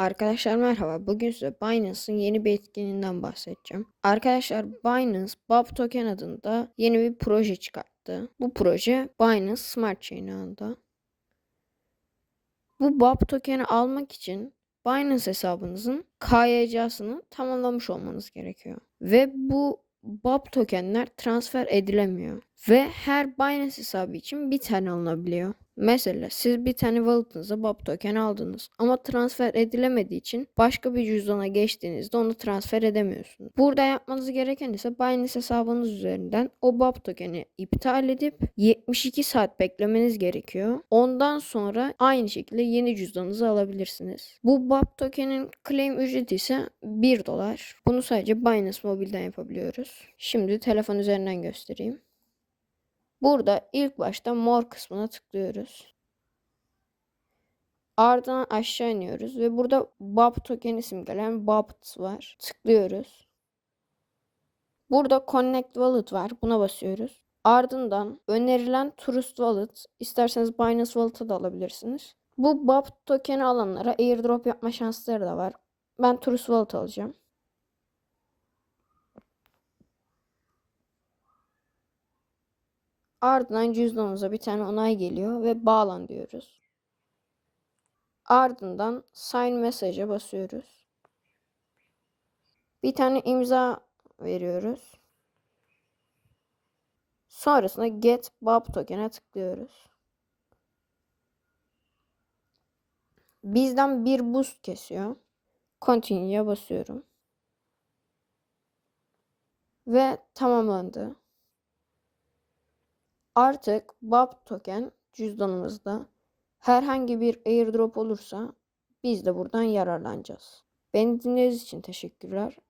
Arkadaşlar merhaba. Bugün size Binance'ın yeni bir etkinliğinden bahsedeceğim. Arkadaşlar Binance BAB Token adında yeni bir proje çıkarttı. Bu proje Binance Smart Chain ağında. Bu BAB tokeni almak için Binance hesabınızın KYC'sini tamamlamış olmanız gerekiyor. Ve bu BAB tokenler transfer edilemiyor. Ve her Binance hesabı için bir tane alınabiliyor. Mesela siz bir tane wallet'ınıza BAB token aldınız ama transfer edilemediği için başka bir cüzdana geçtiğinizde onu transfer edemiyorsunuz. Burada yapmanız gereken ise Binance hesabınız üzerinden o BAB tokeni iptal edip 72 saat beklemeniz gerekiyor. Ondan sonra aynı şekilde yeni cüzdanınızı alabilirsiniz. Bu BAB tokenin claim ücreti ise 1 dolar. Bunu sadece Binance Mobile'den yapabiliyoruz. Şimdi telefon üzerinden göstereyim. Burada ilk başta mor kısmına tıklıyoruz. Ardından aşağı iniyoruz ve burada BAB tokeni simgelen BABT var. Tıklıyoruz. Burada Connect Wallet var. Buna basıyoruz. Ardından önerilen Trust Wallet. isterseniz Binance Wallet'a da alabilirsiniz. Bu BAB tokeni alanlara airdrop yapma şansları da var. Ben Trust Wallet alacağım. Ardından cüzdanımıza bir tane onay geliyor ve bağlan diyoruz. Ardından sign message'e basıyoruz. Bir tane imza veriyoruz. Sonrasında get BAB token'e tıklıyoruz. Bizden bir boost kesiyor. Continue'ya basıyorum. Ve tamamlandı. Artık BAB token cüzdanımızda herhangi bir airdrop olursa biz de buradan yararlanacağız. Beni dinlediğiniz için teşekkürler.